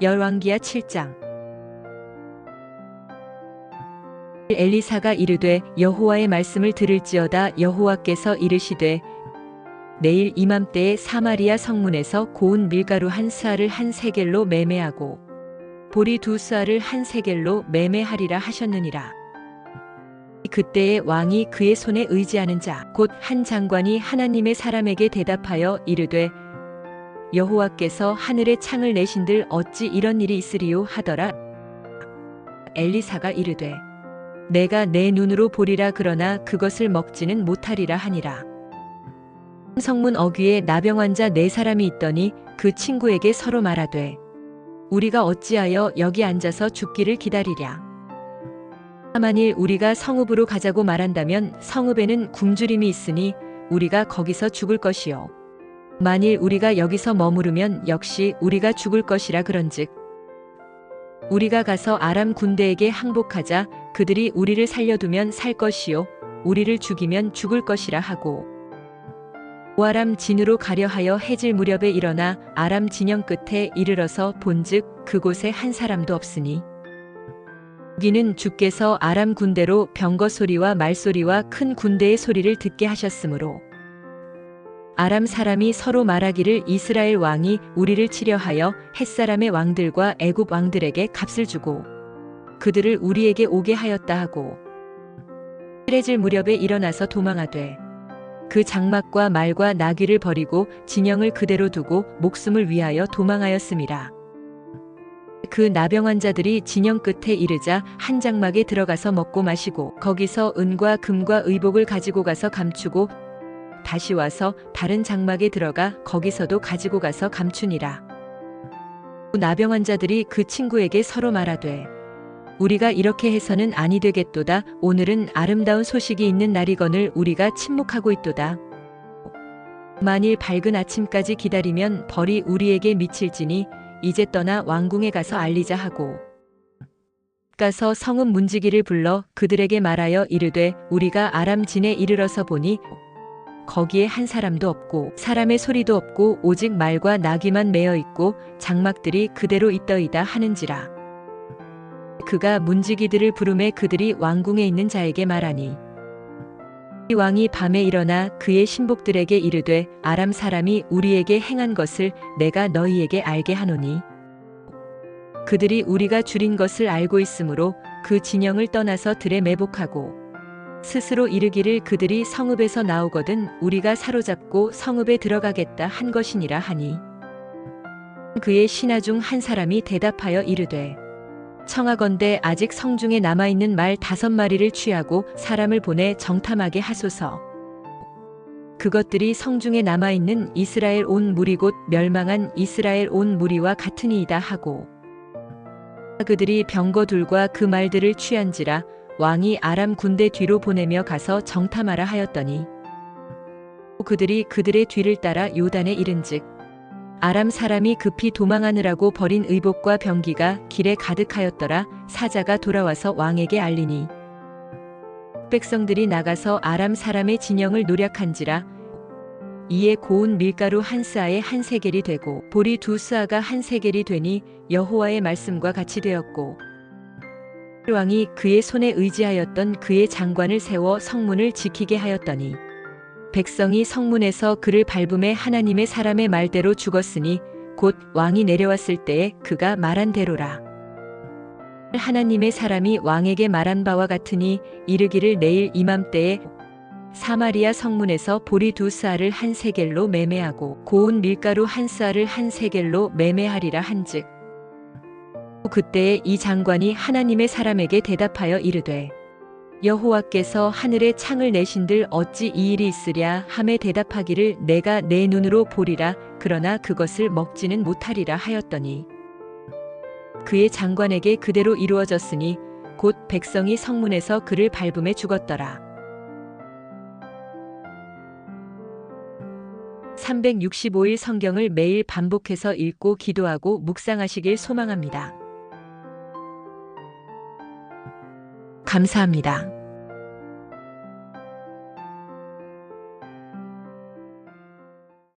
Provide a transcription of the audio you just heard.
열왕기하 7장 엘리사가 이르되 여호와의 말씀을 들을지어다 여호와께서 이르시되 내일 이맘때에 사마리아 성문에서 고운 밀가루 한 스아를 한 세겔로 매매하고 보리 두 스아를 한 세겔로 매매하리라 하셨느니라. 그때에 왕이 그의 손에 의지하는 자 곧 한 장관이 하나님의 사람에게 대답하여 이르되 여호와께서 하늘에 창을 내신들 어찌 이런 일이 있으리요 하더라. 엘리사가 이르되 내가 내 눈으로 보리라 그러나 그것을 먹지는 못하리라 하니라. 성문 어귀에 나병 환자 네 사람이 있더니 그 친구에게 서로 말하되 우리가 어찌하여 여기 앉아서 죽기를 기다리랴. 만일 우리가 성읍으로 가자고 말한다면 성읍에는 굶주림이 있으니 우리가 거기서 죽을 것이요. 만일 우리가 여기서 머무르면 역시 우리가 죽을 것이라 그런즉. 우리가 가서 아람 군대에게 항복하자 그들이 우리를 살려두면 살 것이요 우리를 죽이면 죽을 것이라 하고. 오아람 진으로 가려 하여 해질 무렵에 일어나 아람 진영 끝에 이르러서 본즉 그곳에 한 사람도 없으니. 여기는 주께서 아람 군대로 병거 소리와 말소리와 큰 군대의 소리를 듣게 하셨으므로 아람 사람이 서로 말하기를 이스라엘 왕이 우리를 치려하여 햇사람의 왕들과 애굽 왕들에게 값을 주고 그들을 우리에게 오게 하였다 하고 칠해질 무렵에 일어나서 도망하되 그 장막과 말과 나귀를 버리고 진영을 그대로 두고 목숨을 위하여 도망하였음이라. 그 나병 환자들이 진영 끝에 이르자 한 장막에 들어가서 먹고 마시고 거기서 은과 금과 의복을 가지고 가서 감추고 다시 와서 다른 장막에 들어가 거기서도 가지고 가서 감추니라. 나병 환자들이 그 친구에게 서로 말하되 우리가 이렇게 해서는 아니 되겠도다. 오늘은 아름다운 소식이 있는 날이거늘 우리가 침묵하고 있도다. 만일 밝은 아침까지 기다리면 벌이 우리에게 미칠지니 이제 떠나 왕궁에 가서 알리자 하고 가서 성읍 문지기를 불러 그들에게 말하여 이르되 우리가 아람 진에 이르러서 보니 거기에 한 사람도 없고 사람의 소리도 없고 오직 말과 나귀만 매어 있고 장막들이 그대로 있더이다 하는지라. 그가 문지기들을 부름에 그들이 왕궁에 있는 자에게 말하니 이 왕이 밤에 일어나 그의 신복들에게 이르되 아람 사람이 우리에게 행한 것을 내가 너희에게 알게 하노니 그들이 우리가 줄인 것을 알고 있으므로 그 진영을 떠나서 들에 매복하고 스스로 이르기를 그들이 성읍에서 나오거든 우리가 사로잡고 성읍에 들어가겠다 한 것이니라 하니 그의 신하 중 한 사람이 대답하여 이르되 청하건대 아직 성중에 남아있는 말 다섯 마리를 취하고 사람을 보내 정탐하게 하소서. 그것들이 성중에 남아있는 이스라엘 온 무리 곧 멸망한 이스라엘 온 무리와 같으니이다 하고 그들이 병거둘과 그 말들을 취한지라 왕이 아람 군대 뒤로 보내며 가서 정탐하라 하였더니 그들이 그들의 뒤를 따라 요단에 이른즉 아람 사람이 급히 도망하느라고 버린 의복과 병기가 길에 가득하였더라. 사자가 돌아와서 왕에게 알리니 백성들이 나가서 아람 사람의 진영을 노략한지라 이에 고운 밀가루 한 스아에 한 세겔이 되고 보리 두 스아가 한 세겔이 되니 여호와의 말씀과 같이 되었고 왕이 그의 손에 의지하였던 그의 장관을 세워 성문을 지키게 하였더니 백성이 성문에서 그를 밟음에 하나님의 사람의 말대로 죽었으니 곧 왕이 내려왔을 때에 그가 말한 대로라. 하나님의 사람이 왕에게 말한 바와 같으니 이르기를 내일 이맘때에 사마리아 성문에서 보리 두 스아를 한 세겔로 매매하고 고운 밀가루 한 스아를 한 세겔로 매매하리라 한즉 그때에 이 장관이 하나님의 사람에게 대답하여 이르되 여호와께서 하늘에 창을 내신들 어찌 이 일이 있으랴 함에 대답하기를 내가 내 눈으로 보리라 그러나 그것을 먹지는 못하리라 하였더니 그의 장관에게 그대로 이루어졌으니 곧 백성이 성문에서 그를 밟음에 죽었더라. 365일 성경을 매일 반복해서 읽고 기도하고 묵상하시길 소망합니다. 감사합니다.